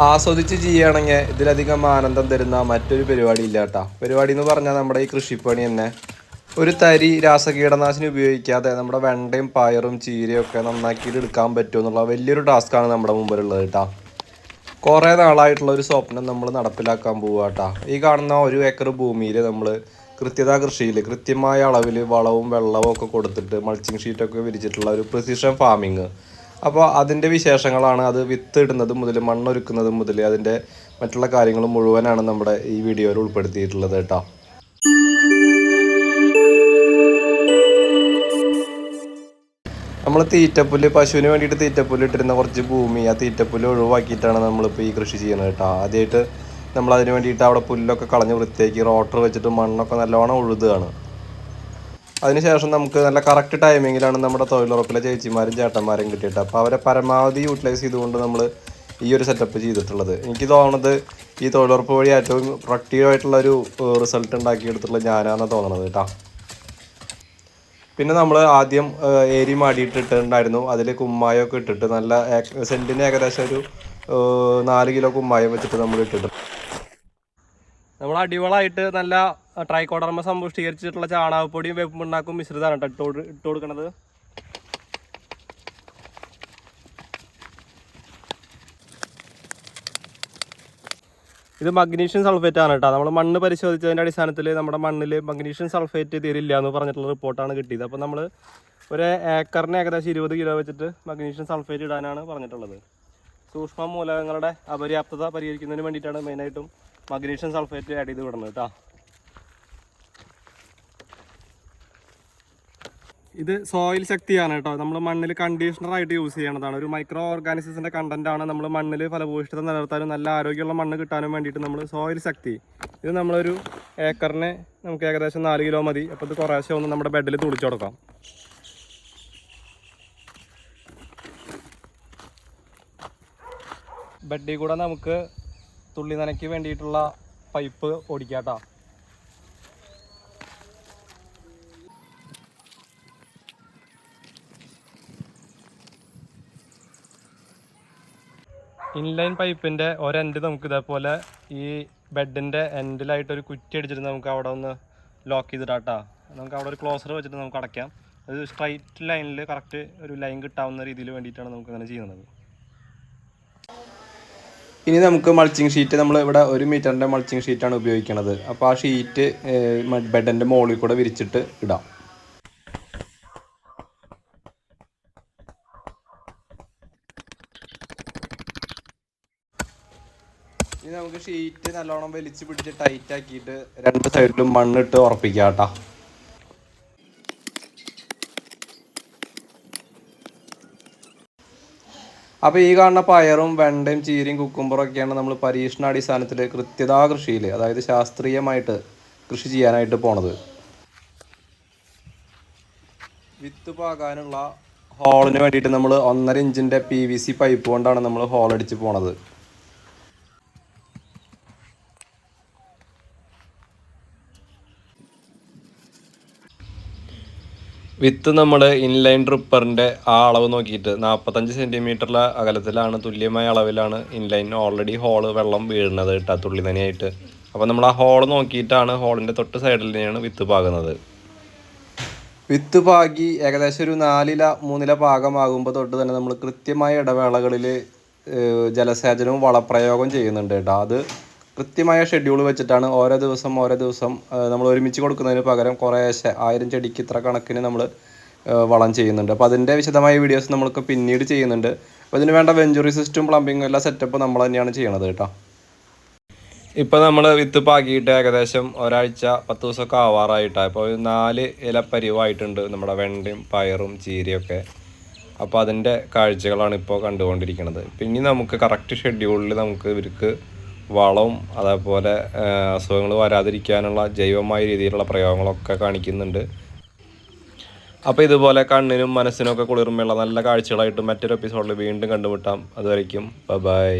ആസ്വദിച്ച് ചെയ്യുകയാണെങ്കിൽ ഇതിലധികം ആനന്ദം തരുന്ന മറ്റൊരു പരിപാടി ഇല്ല കേട്ടോ. പരിപാടി എന്ന് പറഞ്ഞാൽ നമ്മുടെ ഈ കൃഷിപ്പണി തന്നെ ഒരു തരി രാസകീടനാശിനി ഉപയോഗിക്കാതെ നമ്മുടെ വെണ്ടയും പയറും ചീരയും ഒക്കെ നന്നാക്കിയിട്ട് എടുക്കാൻ പറ്റുമെന്നുള്ള വലിയൊരു ടാസ്ക്കാണ് നമ്മുടെ മുമ്പിലുള്ളത് കേട്ടോ. കുറേ നാളായിട്ടുള്ള ഒരു സ്വപ്നം നമ്മൾ നടപ്പിലാക്കാൻ പോവുക കേട്ടോ. ഈ കാണുന്ന ഒരു ഏക്കർ ഭൂമിയിൽ നമ്മൾ കൃത്യത കൃഷിയിൽ കൃത്യമായ അളവിൽ വളവും വെള്ളവും ഒക്കെ കൊടുത്തിട്ട് മൾച്ചിങ് ഷീറ്റൊക്കെ വിരിച്ചിട്ടുള്ള ഒരു പ്രിസിഷൻ ഫാമിങ് അപ്പോൾ അതിന്റെ വിശേഷങ്ങളാണ് അത് വിത്ത് ഇടുന്നത് മുതൽ മണ്ണൊരുക്കുന്നത് മുതൽ അതിന്റെ മറ്റുള്ള കാര്യങ്ങൾ മുഴുവനാണ് നമ്മുടെ ഈ വീഡിയോയിൽ ഉൾപ്പെടുത്തിയിട്ടുള്ളത് കേട്ടോ. നമ്മൾ തീറ്റപ്പുല്ല് പശുവിന് വേണ്ടിയിട്ട് തീറ്റപ്പുല്ല് ഇട്ടിരുന്ന കുറച്ച് ഭൂമി ആ തീറ്റപ്പുല്ല് ഒഴിവാക്കിയിട്ടാണ് നമ്മളിപ്പോൾ ഈ കൃഷി ചെയ്യുന്നത് കേട്ടോ. ആദ്യമായിട്ട് നമ്മൾ അതിന് വേണ്ടിയിട്ട് അവിടെ പുല്ലൊക്കെ കളഞ്ഞ് വൃത്തിയാക്കി റോട്ടർ വെച്ചിട്ട് മണ്ണൊക്കെ നല്ലോണം ഉഴുതുകയാണ് അതിനുശേഷം നമുക്ക് നല്ല കറക്റ്റ് ടൈമിങ്ങിലാണ് നമ്മുടെ തൊഴിലുറപ്പിലെ ചേച്ചിമാരും ചേട്ടന്മാരും കിട്ടിയിട്ട്. അപ്പോൾ അവരെ പരമാവധി യൂട്ടിലൈസ് ചെയ്തുകൊണ്ട് നമ്മൾ ഈ ഒരു സെറ്റപ്പ് ചെയ്തിട്ടുള്ളത്. എനിക്ക് തോന്നുന്നത് ഈ തൊഴിലുറപ്പ് വഴി ഏറ്റവും പ്രൊഡക്റ്റീവായിട്ടുള്ള ഒരു റിസൾട്ട് ഉണ്ടാക്കിയെടുത്തുള്ള ഞാനാണെന്ന് തോന്നുന്നത് കേട്ടോ. പിന്നെ നമ്മൾ ആദ്യം ഏരി മാടിയിട്ടിട്ടുണ്ടായിരുന്നു. അതിൽ കുമ്മായൊക്കെ ഇട്ടിട്ട് നല്ല സെന്റിന് ഏകദേശം ഒരു നാല് കിലോ കുമ്മായം വെച്ചിട്ട് നമ്മൾ ഇട്ടിട്ടുണ്ട് നമ്മൾ അടിപൊളായിട്ട് നല്ല ട്രൈക്കോഡർമ സമ്പുഷ്ടീകരിച്ചിട്ടുള്ള ചാണകപ്പൊടിയും വേപ്പും പിണ്ണാക്കും മിശ്രിതമാണ് കേട്ടോ ഇട്ട് ഇട്ട് കൊടുക്കണത്. ഇത് മഗ്നീഷ്യം സൾഫേറ്റ് ആണ് കേട്ടോ നമ്മൾ മണ്ണ് പരിശോധിച്ചതിന്റെ അടിസ്ഥാനത്തിൽ നമ്മുടെ മണ്ണിൽ മഗ്നീഷ്യം സൾഫേറ്റ് തീരില്ല എന്ന് പറഞ്ഞിട്ടുള്ള റിപ്പോർട്ടാണ് കിട്ടിയത്. അപ്പോൾ നമ്മൾ ഒരു ഏക്കറിന് ഏകദേശം ഇരുപത് കിലോ വെച്ചിട്ട് മഗ്നീഷ്യം സൾഫേറ്റ് ഇടാനാണ് പറഞ്ഞിട്ടുള്ളത്. സൂക്ഷ്മ മൂലകങ്ങളുടെ അപര്യാപ്തത പരിഹരിക്കുന്നതിന് വേണ്ടിയിട്ടാണ് മെയിനായിട്ടും മഗ്നീഷ്യം സൾഫേറ്റ് ആഡ് ചെയ്ത് വിടുന്നത് കേട്ടോ ഇത് സോയിൽ ശക്തിയാണ് കേട്ടോ. നമ്മൾ മണ്ണിൽ കണ്ടീഷണറായിട്ട് യൂസ് ചെയ്യണതാണ്. ഒരു മൈക്രോ ഓർഗാനിസത്തിന്റെ കണ്ടന്റ് ആണ് നമ്മൾ മണ്ണിൽ ഫലഭൂയിഷ്ഠത നിലനിർത്താനും നല്ല ആരോഗ്യമുള്ള മണ്ണ് കിട്ടാനും വേണ്ടിയിട്ട് നമ്മൾ സോയിൽ ശക്തി. ഇത് നമ്മളൊരു ഏക്കറിന് നമുക്ക് ഏകദേശം നാല് കിലോ മതി. അപ്പോൾ ഇത് കുറേശ്ശെ ഒന്ന് നമ്മുടെ ബെഡിൽ തുളിച്ചു കൊടുക്കാം. ബെഡിൽ കൂടെ നമുക്ക് തുള്ളി നനയ്ക്ക് വേണ്ടിയിട്ടുള്ള പൈപ്പ് ഓടിക്കാം കേട്ടോ ഇൻലൈൻ പൈപ്പിന്റെ ഒരെൻഡ് നമുക്ക് ഇതേപോലെ ഈ ബെഡിന്റെ എൻഡിലായിട്ട് ഒരു കുറ്റി അടിച്ചിട്ട് നമുക്ക് അവിടെ ഒന്ന് ലോക്ക് ചെയ്തിട്ടാട്ടാ നമുക്ക് അവിടെ ഒരു ക്ലോസർ വെച്ചിട്ട് നമുക്ക് അടയ്ക്കാം. അത് സ്ട്രൈറ്റ് ലൈനിൽ കറക്റ്റ് ഒരു ലൈൻ കിട്ടാവുന്ന രീതിയിൽ വേണ്ടിയിട്ടാണ് നമുക്ക് അങ്ങനെ ചെയ്യുന്നത്. ഇനി നമുക്ക് മൾച്ചിങ് ഷീറ്റ് നമ്മൾ ഇവിടെ ഒരു മീറ്ററിന്റെ മൾച്ചിങ് ഷീറ്റാണ് ഉപയോഗിക്കുന്നത് അപ്പോൾ ആ ഷീറ്റ് ബെഡിന്റെ മുകളിൽ കൂടെ വിരിച്ചിട്ട് ഇടാം. ഇനി നമുക്ക് ഷീറ്റ് നല്ലോണം വലിച്ച് പിടിച്ച് ടൈറ്റ് ആക്കിയിട്ട് രണ്ട് സൈഡിലും മണ്ണിട്ട് ഉറപ്പിക്കാം കേട്ടോ. അപ്പോൾ ഈ കാണുന്ന പയറും വെണ്ടയും ചീരയും കുക്കുമ്പറും ഒക്കെയാണ് നമ്മൾ പരീക്ഷണാടിസ്ഥാനത്തിൽ കൃത്യതാ കൃഷിയിൽ അതായത് ശാസ്ത്രീയമായിട്ട് കൃഷി ചെയ്യാനായിട്ട് പോണത്. വിത്ത് പാകാനുള്ള ഹോളിന് വേണ്ടിയിട്ട് നമ്മൾ ഒന്നര ഇഞ്ചിന്റെ പി വി സി പൈപ്പ് കൊണ്ടാണ് നമ്മൾ ഹോൾ അടിച്ച് പോണത്. വിത്ത് നമ്മുടെ ഇൻലൈൻ ഡ്രിപ്പറിന്റെ ആ അളവ് നോക്കിയിട്ട് നാൽപ്പത്തഞ്ച് സെന്റിമീറ്ററിലെ അകലത്തിലാണ് തുല്യമായ അളവിലാണ് ഇൻലൈൻ ഓൾറെഡി ഹോൾ വെള്ളം വീഴുന്നത് ഇട്ടാ തുള്ളി തന്നെയായിട്ട് അപ്പോൾ നമ്മൾ ആ ഹോൾ നോക്കിയിട്ടാണ് ഹോളിന്റെ തൊട്ട് സൈഡിൽ തന്നെയാണ് വിത്ത് പാകുന്നത്. വിത്ത് പാകി ഏകദേശം ഒരു നാലില മൂന്നില പാകമാകുമ്പോൾ തൊട്ട് തന്നെ നമ്മൾ കൃത്യമായ ഇടവേളകളിൽ ജലസേചനവും വളപ്രയോഗവും ചെയ്യുന്നുണ്ട് കേട്ടോ. അത് കൃത്യമായ ഷെഡ്യൂൾ വെച്ചിട്ടാണ് ഓരോ ദിവസം ഓരോ ദിവസം നമ്മൾ ഒരുമിച്ച് കൊടുക്കുന്നതിന് പകരം കുറേശ്ശെ ആയിരം ചെടിക്ക് ഇത്ര കണക്കിന് നമ്മൾ വളം ചെയ്യുന്നുണ്ട്. അപ്പോൾ അതിന്റെ വിശദമായ വീഡിയോസ് നമ്മൾക്ക് പിന്നീട് ചെയ്യുന്നുണ്ട്. അപ്പോൾ ഇതിന് വേണ്ട വെഞ്ചുറി സിസ്റ്റം പ്ലംബിങ്ങും എല്ലാ സെറ്റപ്പ് നമ്മൾ തന്നെയാണ് ചെയ്യണത് കേട്ടോ. ഇപ്പോൾ നമ്മൾ വിത്ത് പാകിയിട്ട് ഏകദേശം ഒരാഴ്ച പത്ത് ദിവസമൊക്കെ ആവാറായിട്ടാണ് ഇപ്പോൾ നാല് ഇല പരിവായിട്ടുണ്ട് നമ്മുടെ വെണ്ടയും പയറും ചീരയൊക്കെ. അപ്പോൾ അതിന്റെ കാഴ്ചകളാണ് ഇപ്പോൾ കണ്ടുകൊണ്ടിരിക്കുന്നത് പിന്നെ നമുക്ക് കറക്റ്റ് ഷെഡ്യൂളിൽ നമുക്ക് ഇവർക്ക് വളവും അതേപോലെ അസുഖങ്ങൾ വരാതിരിക്കാനുള്ള ജൈവമായ രീതിയിലുള്ള പ്രയോഗങ്ങളൊക്കെ കാണിക്കുന്നുണ്ട്. അപ്പോൾ ഇതുപോലെ കണ്ണിനും മനസ്സിനൊക്കെ കുളിർമയുള്ള നല്ല കാഴ്ചകളായിട്ട് മറ്റൊരു എപ്പിസോഡിൽ വീണ്ടും കണ്ടുമുട്ടാം. അതുവരയ്ക്കും ബൈ